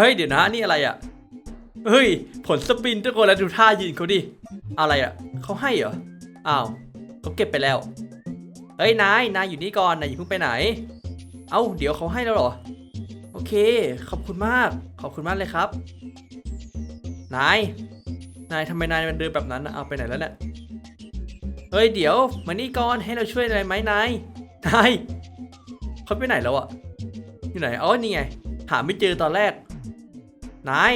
เฮ้ยเดี๋ยวนะนี่อะไรอะเฮ้ย ผลสปินทุกคนแล้วดูท่ายืนเขาดิ อะไรอะเขาให้เหรอ อ้าวเขาเก็บไปแล้ว เฮ้ยนายนายอยู่นี่ก่อนนายอย่าเพิ่งไปไหน เอ้าเดี๋ยวเขาให้แล้วเหรอ โอเค ขอบคุณมาก ขอบคุณมากเลยครับ นาย นายทำไมนายมันเดินแบบนั้นนะเอาไปไหนแล้วเนี่ย เฮ้ยเดี๋ยวมานี่ก่อนให้เราช่วยอะไรไหมนาย นายเขาไปไหนแล้วอะ อยู่ไหน อ๋อนี่ไง หาไม่เจอตอนแรก นาย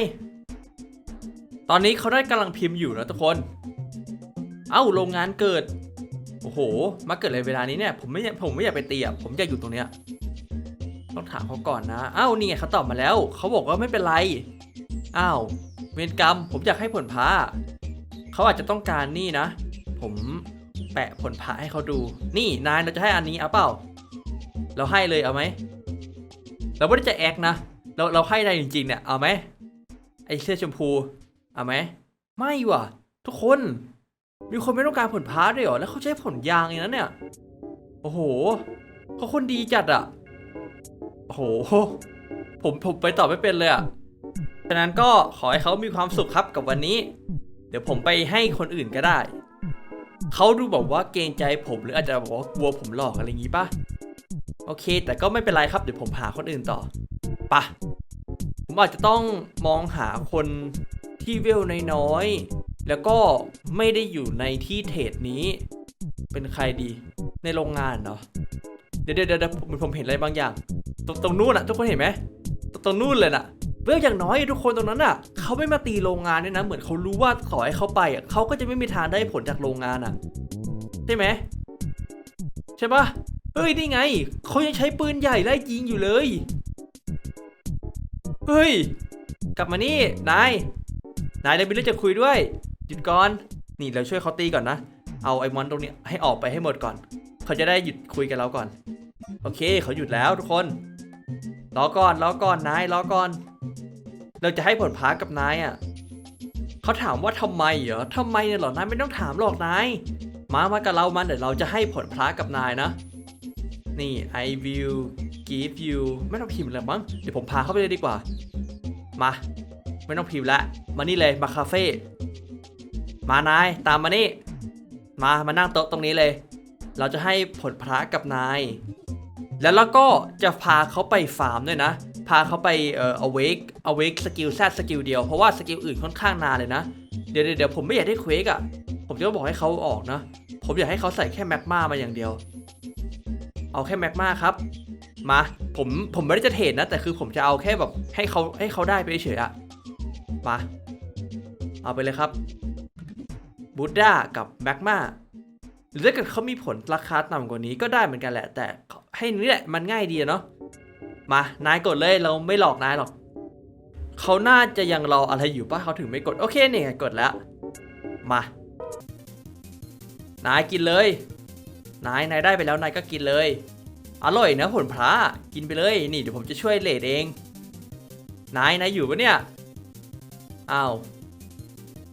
ตอนนี้เขาได้กำลังพิมพ์อยู่นะทุกคน เอ้าโรงงานเกิด โอ้โห มาเกิดอะไรเวลานี้เนี่ย ผมไม่ผมไม่อยากไปเตีอะผมอยากอยู่ตรงเนี้ยต้องถามเขาก่อนนะอ้าวนี่ไงเขาตอบมาแล้ว เขาบอกว่าไม่เป็นไร อ้าว เวรกรรม ผมอยากให้ผลพาเขาอาจจะต้องการนี่นะ ผมแปะผลพาให้เขาดู นี่นายเราจะให้อันนี้เอาเปล่า เราให้เลยเอาไหม เราไม่ได้จะแอคนะ เราเราให้ได้จริงๆเนี่ย เอาไหม ไอเสื้อชมพูเอาไหมไม่ว่ะ ทุกคน มีคนไม่ต้องการผลพาด้วยเหรอ แล้วเขาใช้ผลยางอย่างนั้นเนี่ย โอ้โห เขาคนดีจัดอะโอ้โห ผมผมไปต่อไม่เป็นเลยอะฉะนั้นก็ขอให้เขามีความสุขครับกับวันนี้ เดี๋ยวผมไปให้คนอื่นก็ได้ เขาดูแบบว่าเกรงใจผมหรืออาจจะบอกว่ากลัวผมหลอกอะไรอย่างงี้ป่ะ โอเค แต่ก็ไม่เป็นไรครับ เดี๋ยวผมหาคนอื่นต่อปะ อาจจะต้องมองหาคนที่เวลน้อยๆ แล้วก็ไม่ได้อยู่ในที่เทรดนี้ เป็นใครดีในโรงงานเนาะเดี๋ยวเดี๋ยวเดี๋ยวผมผมเห็นอะไรบางอย่าง ตรงตรงนู้นอะทุกคนเห็นไหมตรงตรงนู้นเลยน่ะเวลอย่างน้อยทุกคนตรงนั้นอะเขาไม่มาตีโรงงานด้วยนะ เหมือนเขารู้ว่าขอให้เขาไปอะเขาก็จะไม่มีทางได้ผลจากโรงงานอะใช่ไหมใช่ปะเฮ้ยนี่ไงเขายังใช้ปืนใหญ่ไล่ยิงอยู่เลย เฮ้ย กลับมานี่ นาย นายเรามีเรื่องจะคุยด้วย หยุดก่อน นี่เราช่วยเขาตีก่อนนะ เอาไอ้มอนตรงนี้ให้ออกไปให้หมดก่อน เขาจะได้หยุดคุยกับเราก่อน โอเค เขาหยุดแล้วทุกคน รอก่อน รอก่อน นาย รอก่อน เราจะให้ผลพากับนายอะ เขาถามว่าทำไมเหรอทำไมเนี่ยหรอนายไม่ต้องถามหรอกนาย มามากับเรามาเดี๋ยวเราจะให้ผลพระกับนายนะ นี่ I will give you ไม่ต้องพิมพ์แล้วมั้ง เดี๋ยวผมพาเข้าไปเลยดีกว่า มา ไม่ต้องพิมพ์ละมานี่เลยมาคาเฟ่ มานายตามมานี่ มามานั่งโต๊ะตรงนี้เลย เราจะให้ผลพระกับนาย แล้วเราก็จะพาเขาไปฟาร์มด้วยนะ พาเขาไปเอ่อ awake awake สกิลแซดสกิลเดียว เพราะว่าสกิลอื่นค่อนข้างนานเลยนะ เดี๋ยวเดี๋ยวผมไม่อยากได้เควกอะ ผมจะบอกให้เขาออกนะ ผมอยากให้เขาใส่แค่แมกมามาอย่างเดียว เอาแค่แมกมาครับ มาผมผมไม่ได้จะเทรดนะ แต่คือผมจะเอาแค่แบบให้เขาให้เขาได้ไปเฉยอะมา เอาไปเลยครับบูด้ากับแมกมาหรือถ้าเกิดเขามีผลราคาต่ำกว่านี้ก็ได้เหมือนกันแหละ แต่ให้นี่แหละมันง่ายดีเนาะมานายกดเลยเราไม่หลอกนายหรอกเขาน่าจะยังรออะไรอยู่ป่ะเขาถึงไม่กดโอเคเนี่ยกดแล้ว มานายกินเลย นายนายได้ไปแล้วนายก็กินเลย อร่อยนะผลพระกินไปเลยนี่เดี๋ยวผมจะช่วยเลดเอง นายนายอยู่ปะเนี่ยอ้าว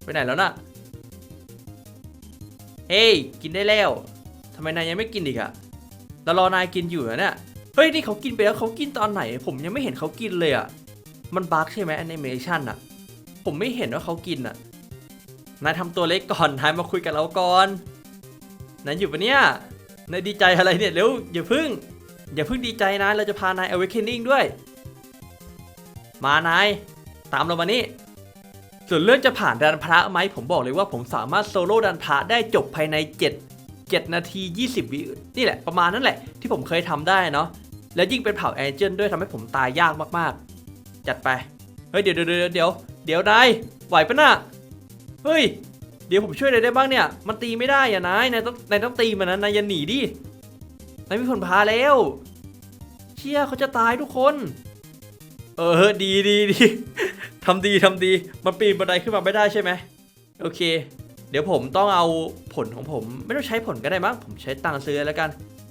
ไปไหนแล้วน่ะเฮ้ยกินได้แล้วทำไมนายยังไม่กินอีกอะเรารอนายกินอยู่นะเนี่ยเฮ้ยนี่เขากินไปแล้วเขากินตอนไหน ผมยังไม่เห็นเขากินเลยอะมันบั๊กใช่ไหมแอนิเมชันอะผมไม่เห็นว่าเขากินอะนายทำตัวเล็กก่อนนายมาคุยกับเราก่อนนายอยู่ปะเนี่ยนายดีใจอะไรเนี่ยเร็วอย่าพึ่ง อย่าเพึ่งดีใจนะ เราจะพานาย awakening ด้วย มานาย ตามเรามานี่ ส่วนเรื่องจะผ่านดันพระไหมผมบอกเลยว่าผมสามารถโซโล่ดันพระได้จบภายใน 7 7 นาที 20 วินี่แหละประมาณนั้นแหละ ที่ผมเคยทำได้เนาะแล้วยิ่งเป็นเผ่าแองเจิลด้วยทำให้ผมตายยากมากๆ จัดไป เฮ้ย เดี๋ยวเดี๋ยวเดี๋ยวเดี๋ยวนายไหวปะน่ะเฮ้ย เดี๋ยวผมช่วยอะไรได้บ้างเนี่ย มันตีไม่ได้อะนายนายต้องนายต้องตีมันนะนายอย่าหนีดิ นายมีผลพาแล้ว เชี่ยเขาจะตายทุกคน เออดีดีดีทำดีทำดี มันปีนบันไดขึ้นมาไม่ได้ใช่ไหมโอเค เดี๋ยวผมต้องเอาผลของผม ไม่ต้องใช้ผลก็ได้มั้งผมใช้ตังค์ซื้อแล้วกัน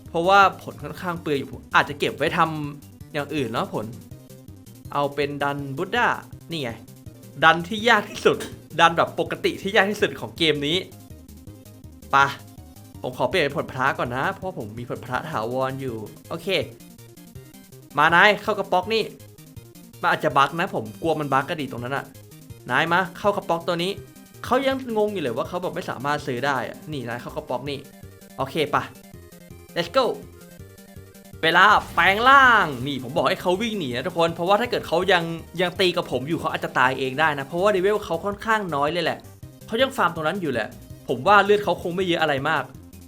เพราะว่าผลค่อนข้างเปลือยอยู่ผมอาจจะเก็บไว้ทำอย่างอื่นเนาะผล เอาเป็นดันบุดด้านี่ไง ดันที่ยากที่สุด ดันแบบปกติที่ยากที่สุดของเกมนี้ปะ ผมขอเปลี่ยนเป็นผลพระก่อนนะ เพราะผมมีผลพระถาวรอยู่ โอเค มานายเข้ากระป๊อกนี่มันอาจจะบั๊กนะ ผมกลัวมันบั๊กกระดิตรงนั้นอะนายมาเข้ากระป๋อกตัวนี้เขายังงงอยู่เลยว่าเขาแบบไม่สามารถซื้อได้อะนี่นายเข้ากระป๋อกนี่ โอเคปะ let's go เวลาแปลงร่างนี่ผมบอกให้เขาวิ่งหนีนะทุกคนเพราะว่าถ้าเกิดเขายังยังตีกับผมอยู่เขาอาจจะตายเองได้นะ เพราะว่าเลเวลเขาค่อนข้างน้อยเลยแหละเขายังฟาร์มตรงนั้นอยู่แหละ ผมว่าเลือดเขาคงไม่เยอะอะไรมาก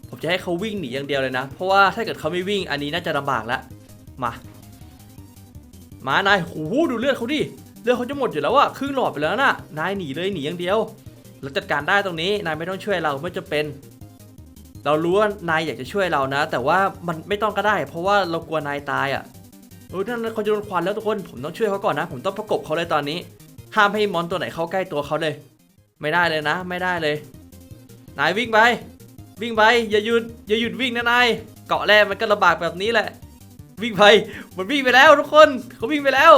ผมจะให้เขาวิ่งหนีอย่างเดียวเลยนะ เพราะว่าถ้าเกิดเขาไม่วิ่งอันนี้น่าจะลำบากแล้วมามา นายโอ้โหดูเลือดเขาดิ เลือดเขาจะหมดอยู่แล้วอะครึ่งหลอดไปแล้วนะนายหนีเลยหนีอย่างเดียว เราจัดการได้ตรงนี้ นายไม่ต้องช่วยเราไม่จะเป็น เรารู้ว่านายอยากจะช่วยเรานะ แต่ว่ามันไม่ต้องก็ได้ เพราะว่าเรากลัวนายตายอะ่ะเออนั่นเขาจะโดนควันแล้วทุกคน ผมต้องช่วยเขาก่อนนะ ผมต้องประกบเขาเลยตอนนี้ ห้ามให้มอนตัวไหนเข้าใกล้ตัวเขาเลย ไม่ได้เลยนะ ไม่ได้เลย นายวิ่งไป วิ่งไปอย่าหยุดอย่าหยุดวิ่งนะนายเกาะแรกมันก็ลำบากแบบนี้แหละ วิ่งไปมันวิ่งไปแล้วทุกคนเขาวิ่งไปแล้ว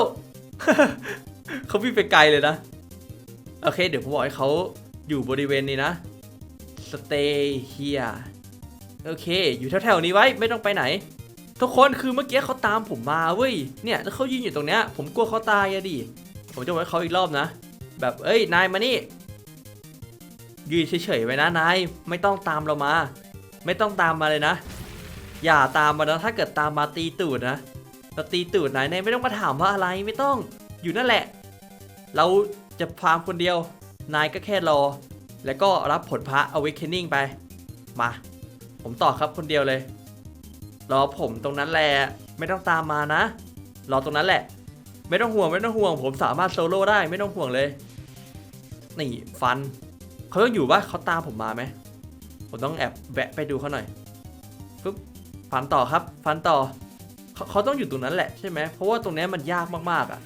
เขาวิ่งไปไกลเลยนะโอเค เดี๋ยวผมบอกให้เขาอยู่บริเวณนี้นะ stay here โอเค อยู่แถวๆนี้ไว้ไม่ต้องไปไหน ทุกคนคือเมื่อกี้เขาตามผมมาเว้ยเนี่ยแล้วเขายืนอยู่ตรงเนี้ยผมกลัวเขาตายอะดิผมจะบอกให้เขาอีกรอบนะ แบบเอ้ยนายมานี่ ยืนเฉยๆไว้นะนายไม่ต้องตามเรามา ไม่ต้องตามมาเลยนะ อย่าตามมานะถ้าเกิดตามมาตีตูดนะเราตีตูดนายนายไม่ต้องมาถามว่าอะไรไม่ต้องอยู่นั่นแหละ เราจะฟาร์มคนเดียว นายก็แค่รอ แล้วก็รับผลพระ awakening ไป มา ผมต่อครับคนเดียวเลย รอผมตรงนั้นแหละไม่ต้องตามมานะ รอตรงนั้นแหละ ไม่ต้องห่วงไม่ต้องห่วง ผมสามารถโซโล่ได้ไม่ต้องห่วงเลย นี่ฟัน เขาต้องอยู่ปะเขาตามผมมาไหม ผมต้องแอบแวะไปดูเขาหน่อยปึ๊บฟันต่อครับ ฟันต่อเขาเขาต้องอยู่ตรงนั้นแหละใช่ไหมเพราะว่าตรงนี้มันยากมากๆอะ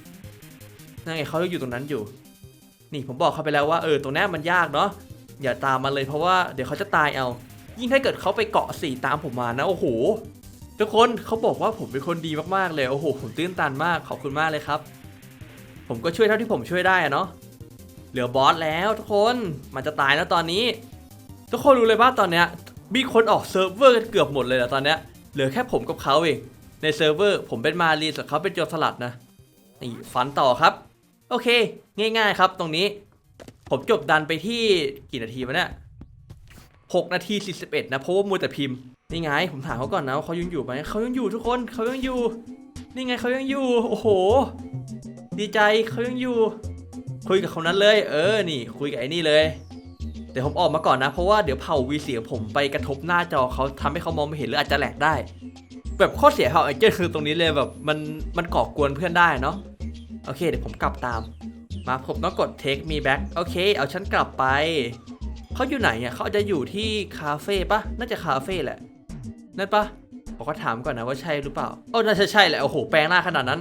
นั่นไงเขาอยู่ตรงนั้นอยู่ นี่ผมบอกเขาไปแล้วว่าเออตรงนี้มันยากเนาะอย่าตามมาเลยเพราะว่าเดี๋ยวเขาจะตายเอา ยิ่งถ้าเกิดเขาไปเกาะสี่ตามผมมานะโอ้โหทุกคนเขาบอกว่าผมเป็นคนดีมากๆเลยโอ้โหผมตื้นตันมากขอบคุณมากเลยครับ ผมก็ช่วยเท่าที่ผมช่วยได้อะเนาะ เหลือบอสแล้วทุกคนมันจะตายแล้วตอนนี้ ทุกคนรู้เลยว่าตอนเนี้ยมีคนออกเซิร์ฟเวอร์กันเกือบหมดเลยแล้วตอนเนี้ยเหลือแค่ผมกับเขาเองในเซิร์ฟเวอร์ผมเป็นมารีส่วนเขาเป็นโจรสลัดนะนี่ฟันต่อครับ โอเค ง่ายๆครับตรงนี้ ผมจบดันไปที่กี่นาทีวะเนี่ยหกนาทีสี่สิบเอ็ดนะเพราะว่ามัวแต่พิมพ์นี่ไง ผมถามเขาก่อนนะว่าเขายังอยู่ไหมเขายังอยู่ทุกคนเขายังอยู่ นี่ไงเขายังอยู่ โอ้โห ดีใจเขายังอยู่ คุยกับคนนั้นเลย เออ นี่ คุยกับไอ้นี่เลยเดี๋ยวผมออกมาก่อนนะ เพราะว่าเดี๋ยวเผาวีเสียงผมไปกระทบหน้าจอเขาทำให้เขามองไม่เห็นหรืออาจจะแหลกได้ แบบข้อเสียของไอ้เจนคือตรงนี้เลยแบบมันมันก่อกวนเพื่อนได้เนาะ โอเค เดี๋ยวผมกลับตาม มาผมต้องกด take me back โอเค เอาฉันกลับไป เขาอยู่ไหนเนี่ยเขาจจะอยู่ที่คาเฟ่ปะน่าจะคาเฟ่แหละ นั่นปะผมก็ถามก่อนนะว่าใช่หรือเปล่าโอ้น่าจะใช่แหละ โอ้โห แปลงหน้าขนาดนั้น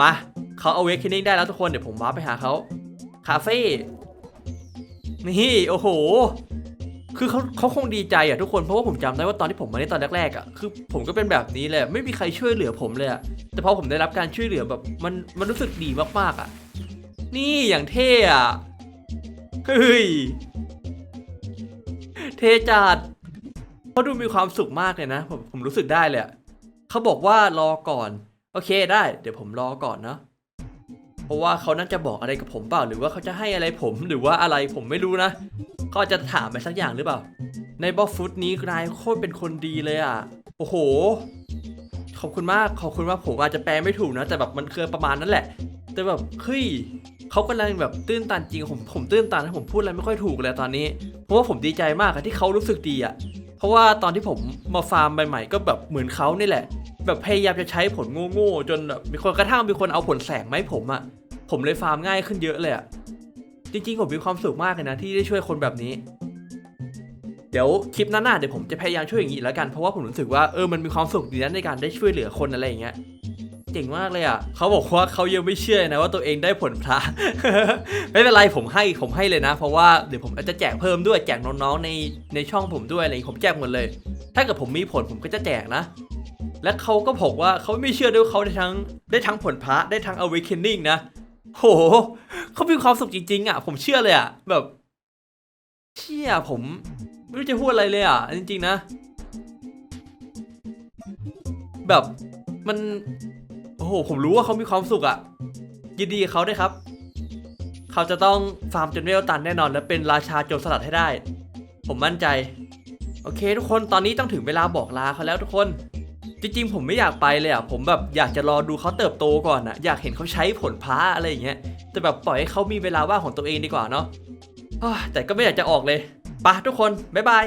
มา เขาเอาเวกคินิ่งได้แล้วทุกคนเดี๋ยวผมว้าร์ปไปหาเขาคาเฟ่นี่โอ้โห คือเขาเขาคงดีใจอะทุกคนเพราะว่าผมจำได้ว่าตอนที่ผมมาเล่นตอนแรกๆอะคือผมก็เป็นแบบนี้เลยไม่มีใครช่วยเหลือผมเลยอะแต่พอผมได้รับการช่วยเหลือแบบมันมันรู้สึกดีมากๆอะนี่อย่างเท่อะเฮ้ยเทจัดเขาดูมีความสุขมากเลยนะผมผมรู้สึกได้เลยเขาบอกว่ารอก่อน โอเคได้ เดี๋ยวผมรอก่อนเนาะ เพราะว่าเขาน่าจะบอกอะไรกับผมเปล่า หรือว่าเขาจะให้อะไรผมหรือว่าอะไรผมไม่รู้นะเขาจะถามไปสักอย่างหรือเปล่า ในบอฟฟุตนี้นายโคตรเป็นคนดีเลยอะ โอ้โห ขอบคุณมากขอบคุณมากผมอาจจะแปลไม่ถูกนะ แต่แบบมันคือประมาณนั้นแหละ แต่แบบเฮ้ยเขากำลังแบบตื้นตันจริงผมผมตื้นตันผมพูดอะไรไม่ค่อยถูกเลยตอนนี้ เพราะว่าผมดีใจมากที่เขารู้สึกดีอะ เพราะว่าตอนที่ผมมาฟาร์มใหม่ๆก็แบบเหมือนเขานี่แหละ แบบพยายามจะใช้ผลโง่ๆจนแบบมีคนกระทั่งมีคนเอาผลแสงมาให้ผมอะผมเลยฟาร์มง่ายขึ้นเยอะเลยอะจริงๆผมมีความสุขมากเลยนะที่ได้ช่วยคนแบบนี้ เดี๋ยวคลิปหน้าๆเดี๋ยวผมจะพยายามช่วยอย่างนี้แล้วกันเพราะว่าผมรู้สึกว่าเออมันมีความสุขดีนะในการได้ช่วยเหลือคนอะไรอย่างเงี้ยเก่งมากเลยอะเขาบอกว่าเขายังไม่เชื่อนะว่าตัวเองได้ผลพระ ไม่เป็นไรผมให้ผมให้เลยนะ เพราะว่าเดี๋ยวผมจะแจกเพิ่มด้วยแจกน้องๆในในช่องผมด้วยอะไรอย่างงี้ผมแจกหมดเลย ถ้าเกิดผมมีผลผมก็จะแจกนะ และเขาก็บอกว่าเขาไม่เชื่อด้วยว่าเขาได้ทั้งได้ทั้งผลพระได้ทั้ง awakening นะ โหเขามีความสุขจริง ๆ อะ ผมเชื่อเลยอะ แบบ เชื่อผม ไม่รู้จะพูดอะไรเลยอะ จริง ๆ นะ แบบมัน โอ้โห ผมรู้ว่าเขามีความสุขอะ ยินดีกับเขาด้วยครับ เขาจะต้องฟาร์มจนเวลตันแน่นอน และเป็นราชาโจรสลัดให้ได้ ผมมั่นใจ โอเค ทุกคนตอนนี้ต้องถึงเวลาบอกลาเขาแล้วทุกคน จริงๆผมไม่อยากไปเลยอะผมแบบอยากจะรอดูเขาเติบโตก่อนอะอยากเห็นเขาใช้ผลพระอะไรอย่างเงี้ยแต่แบบปล่อยให้เขามีเวลาว่างของตัวเองดีกว่าเนาะแต่ก็ไม่อยากจะออกเลยปะทุกคนบ๊ายบาย